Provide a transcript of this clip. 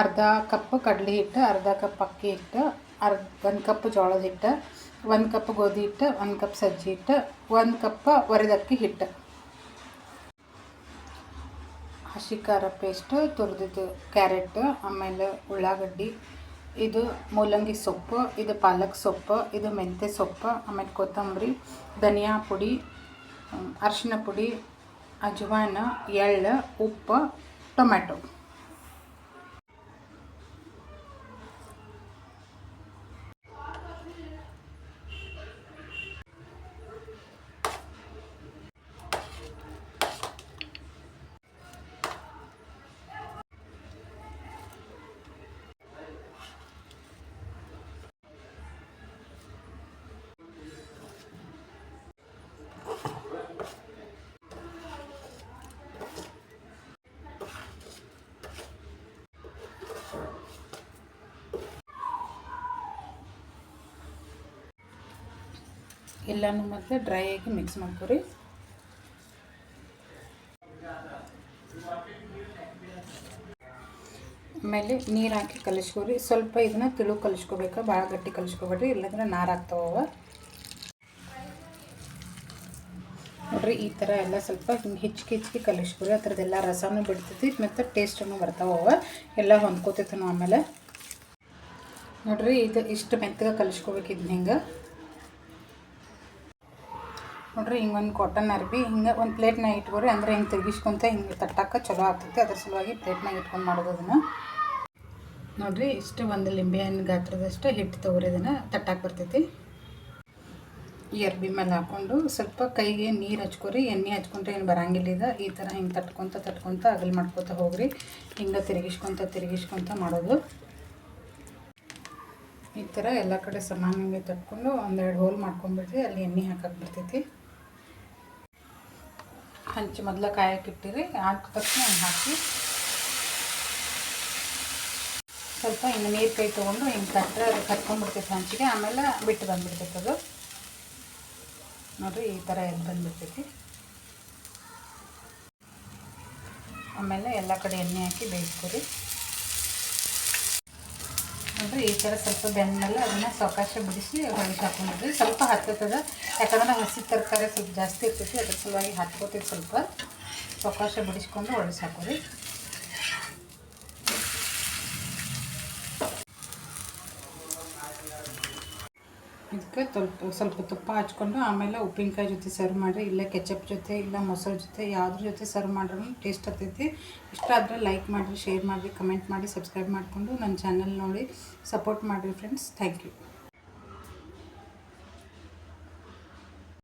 ಅರ್ಧ ಕಪ್ ಕಡಲೆ ಹಿಟ್ಟು, ಅರ್ಧ ಕಪ್ ಅಕ್ಕಿ ಹಿಟ್ಟು, ಅರ್ಧ, ಒಂದು ಕಪ್ ಜೋಳದ ಹಿಟ್ಟು, ಒಂದು ಕಪ್ ಗೋಧಿ ಹಿಟ್ಟು, ಒಂದು ಕಪ್ ಸಜ್ಜಿ ಹಿಟ್ಟು, ಒಂದು ಕಪ್ ಒರೆದಕ್ಕಿ ಹಿಟ್ಟು. ಹಸಿ ಖಾರ ಪೇಸ್ಟು, ತುರಿದಿದ್ದು ಕ್ಯಾರೆಟ್, ಆಮೇಲೆ ಉಳ್ಳಾಗಡ್ಡಿ, ಇದು ಮೂಲಂಗಿ ಸೊಪ್ಪು, ಇದು ಪಾಲಕ್ ಸೊಪ್ಪು, ಇದು ಮೆಂತ್ಯ ಸೊಪ್ಪು, ಆಮೇಲೆ ಕೊತ್ತಂಬರಿ, ಧನಿಯಾ ಪುಡಿ ಅರಿಶಿನ ಪುಡಿ, ಅಜ್ವಾನ, ಎಳ್ಳು, ಉಪ್ಪು, ಟೊಮ್ಯಾಟೊ. ಎಲ್ಲನೂ ಮತ್ತೆ ಡ್ರೈ ಆಗಿ ಮಿಕ್ಸ್ ಮಾಡ್ಕೊರಿ. ಆಮೇಲೆ ನೀರು ಹಾಕಿ ಕಲಿಸ್ಕೊರಿ. ಸ್ವಲ್ಪ ಇದನ್ನ ತಿಳು ಕಲಿಸ್ಕೋಬೇಕು? ಭಾಳ ಗಟ್ಟಿ ಕಲಿಸ್ಕೊಬೇಡ್ರಿ, ಇಲ್ಲಾಂದ್ರೆ ನಾರು ಆಗ್ತಾವ ನೋಡ್ರಿ, ಈ ಥರ ಎಲ್ಲ ಸ್ವಲ್ಪ ಹಿಂಗೆ ಹಿಚ್ಕಿ ಹಿಚ್ಕಿ ಕಲಿಸ್ಕೊರಿ. ಅದ್ರದ್ದೆಲ್ಲ ರಸನೂ ಬಿಡ್ತೈತಿ, ಮತ್ತು ಟೇಸ್ಟನ್ನು ಬರ್ತಾವ ಎಲ್ಲ ಹೊಂದ್ಕೋತೈತನು ಆಮೇಲೆ. ನೋಡ್ರಿ, ಇದು ಇಷ್ಟು ಮೆತ್ತಗೆ ಕಲಿಸ್ಕೋಬೇಕು ಇದನ್ನ ಹಿಂಗೆ. ನೋಡ್ರಿ ಹಿಂಗೆ ಒಂದು ಕಾಟನ್ ಅರ್ಬಿ, ಹಿಂಗೆ ಒಂದು ಪ್ಲೇಟ್ನಾಗ ಇಟ್ಕೊರಿ, ಅಂದ್ರೆ ಹಿಂಗೆ ತಿರುಗಿಸ್ಕೊಂತ ಹಿಂಗೆ ತಟ್ಟಕ್ಕೆ ಚಲೋ ಆಗ್ತೈತಿ. ಅದ್ರ ಸಲುವಾಗಿ ಪ್ಲೇಟ್ನಾಗ ಇಟ್ಕೊಂಡು ಮಾಡೋದು ಅದನ್ನು. ನೋಡ್ರಿ, ಇಷ್ಟು ಒಂದು ಲಿಂಬೆ ಹಣ್ಣು ಗಾತ್ರದಷ್ಟು ಹಿಟ್ಟು ತಗೋರಿ ಅದನ್ನು ತಟ್ಟಾಕೆ ಬರ್ತೈತಿ. ಈ ಅರ್ಬಿ ಮೇಲೆ ಹಾಕ್ಕೊಂಡು ಸ್ವಲ್ಪ ಕೈಗೆ ನೀರು ಹಚ್ಕೊರಿ. ಎಣ್ಣೆ ಹಚ್ಕೊಂಡ್ರೆ ಏನು ಬರಂಗಿಲ್ಲ ಇದು ಈ ಥರ ಹಿಂಗೆ ತಟ್ಕೊತ ತಟ್ಕೊತ ಅಗಲ್ ಮಾಡ್ಕೊತ ಹೋಗ್ರಿ. ಹಿಂಗೆ ತಿರುಗಿಸ್ಕೊತ ತಿರುಗಿಸ್ಕೊತ ಮಾಡೋದು. ಈ ಥರ ಎಲ್ಲ ಕಡೆ ಸಮಾನವಾಗಿ ತಟ್ಕೊಂಡು ಒಂದೆರಡು ಹೋಲ್ ಮಾಡ್ಕೊಂಡ್ಬಿಡ್ರಿ. ಅಲ್ಲಿ ಎಣ್ಣೆ ಹಾಕಕ್ಕೆ ಬರ್ತೈತಿ. ಹಂಚಿ, ಮೊದಲ ಕಾಯಕ್ಕೆ ಇಟ್ಟಿರಿ. ಹಾಕಿದ ತಕ್ಷಣ ಹಾಕಿ. ಸ್ವಲ್ಪ ಹಿಂಗೆ ನೀರು ಕೈ ತೊಗೊಂಡು ಹಿಂಗೆ ಕಟ್ಟರೆ ಅದು ಕರ್ಕೊಂಡ್ಬಿಡ್ತೈತೆ ಹಂಚಿಗೆ. ಆಮೇಲೆ ಬಿಟ್ಟು ಬಂದ್ಬಿಡ್ತೈತೆ ಅದು. ನೋಡಿರಿ ಈ ಥರ ಎದ್ದು ಬಂದ್ಬಿಡ್ತೈತಿ. ಆಮೇಲೆ ಎಲ್ಲ ಕಡೆ ಎಣ್ಣೆ ಹಾಕಿ ಬೇಯಿಸ್ಕೊರಿ. ನೋಡ್ರಿ ಈ ಥರ ಸ್ವಲ್ಪ ಬೆಂದಮೇಲೆ ಅದನ್ನು ಸಾವಕಾಶ ಬಿಡಿಸಿ ಹೊಳಿಸಿ ಹಾಕೊಂಡ್ಬಿಡ್ರಿ ಸ್ವಲ್ಪ ಹತ್ತದ ಯಾಕಂದ್ರೆ ಹಸಿ ತರಕಾರಿ ಸ್ವಲ್ಪ ಜಾಸ್ತಿ ಇರ್ತೈತಿ, ಅದ್ರ ಸಲುವಾಗಿ ಹತ್ಕೋತೈತಿ ಸ್ವಲ್ಪ. ಸಾವಕಾಶ ಬಿಡಿಸ್ಕೊಂಡು ಹೊಳಿಸಿ ಹಾಕೋರಿ. ಇದಕ್ಕೆ ಸ್ವಲ್ಪ ಸ್ವಲ್ಪ ತುಪ್ಪ ಹಚ್ಕೊಂಡು ಆಮೇಲೆ ಉಪ್ಪಿನಕಾಯಿ ಜೊತೆ ಸರ್ವ್ ಮಾಡಿರಿ. ಇಲ್ಲ ಕೆಚಪ್ ಜೊತೆ, ಇಲ್ಲ ಮೊಸರು ಜೊತೆ, ಯಾವುದ್ರ ಜೊತೆ ಸರ್ವ್ ಮಾಡ್ರೂ ಟೇಸ್ಟ್ ಆಗ್ತೈತಿ ಇಷ್ಟ ಆದರೆ ಲೈಕ್ ಮಾಡಿರಿ ಶೇರ್ ಮಾಡಿರಿ ಕಮೆಂಟ್ ಮಾಡಿ ಸಬ್ಸ್ಕ್ರೈಬ್ ಮಾಡಿಕೊಂಡು ನನ್ನ ಚಾನಲ್ ನೋಡಿ ಸಪೋರ್ಟ್ ಮಾಡಿರಿ ಫ್ರೆಂಡ್ಸ್ ಥ್ಯಾಂಕ್ ಯು